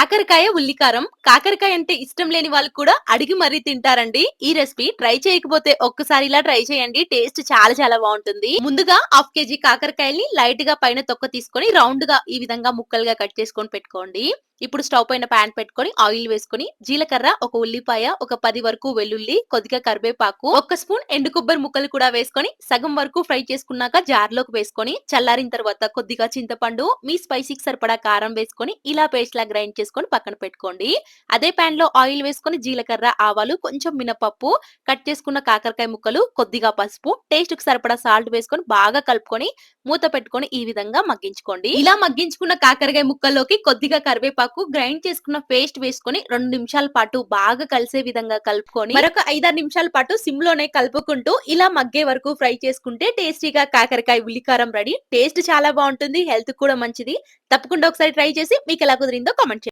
కాకరకాయ ఉల్లికారం. కాకరకాయ అంటే ఇష్టం లేని వాళ్ళు కూడా అడిగి మరీ తింటారండి. ఈ రెసిపీ ట్రై చేయకపోతే ఒక్కసారి ఇలా ట్రై చేయండి. టేస్ట్ చాలా చాలా బాగుంటుంది. ముందుగా హాఫ్ కేజీ కాకరకాయల్ని లైట్గా పైన తొక్క తీసుకొని రౌండ్గా ఈ విధంగా ముక్కలుగా కట్ చేసుకొని పెట్టుకోండి. ఇప్పుడు స్టవ్ పైన ప్యాన్ పెట్టుకొని ఆయిల్ వేసుకొని జీలకర్ర ఒక ఉల్లిపాయ ఒక పది వరకు వెల్లుల్లి కొద్దిగా కరివేపాకు ఒక స్పూన్ ఎండు కొబ్బరి ముక్కలు కూడా వేసుకొని సగం వరకు ఫ్రై చేసుకున్నాక జార్లోకి వేసుకొని చల్లారిన తర్వాత కొద్దిగా చింతపండు మీ స్పైసీకి సరిపడా కారం వేసుకొని ఇలా పేస్ట్ లా గ్రైండ్ చేసుకొని పక్కన పెట్టుకోండి. అదే ప్యాన్లో ఆయిల్ వేసుకొని జీలకర్ర ఆవాలు కొంచెం మినపప్పు కట్ చేసుకున్న కాకరకాయ ముక్కలు కొద్దిగా పసుపు టేస్ట్కి సరిపడా సాల్ట్ వేసుకొని బాగా కలుపుకొని మూత పెట్టుకొని ఈ విధంగా మగ్గించుకోండి. ఇలా మగ్గించుకున్న కాకరకాయ ముక్కల్లోకి కొద్దిగా కరివేపాకు కరివేపాకు గ్రైండ్ చేసుకున్న పేస్ట్ వేసుకొని రెండు నిమిషాల పాటు బాగా కలిసే విధంగా కలుపుకొని మరొక ఐదారు నిమిషాల పాటు సిమ్లోనే కలుపుకుంటూ ఇలా మగ్గే వరకు ఫ్రై చేసుకుంటే టేస్టీగా కాకరకాయ ఉల్లికారం రెడీ టేస్ట్ చాలా బాగుంటుంది హెల్త్ కూడా మంచిది. తప్పకుండా ఒకసారి ట్రై చేసి మీకు ఎలా కుదిరిందో కామెంట్ చేయండి.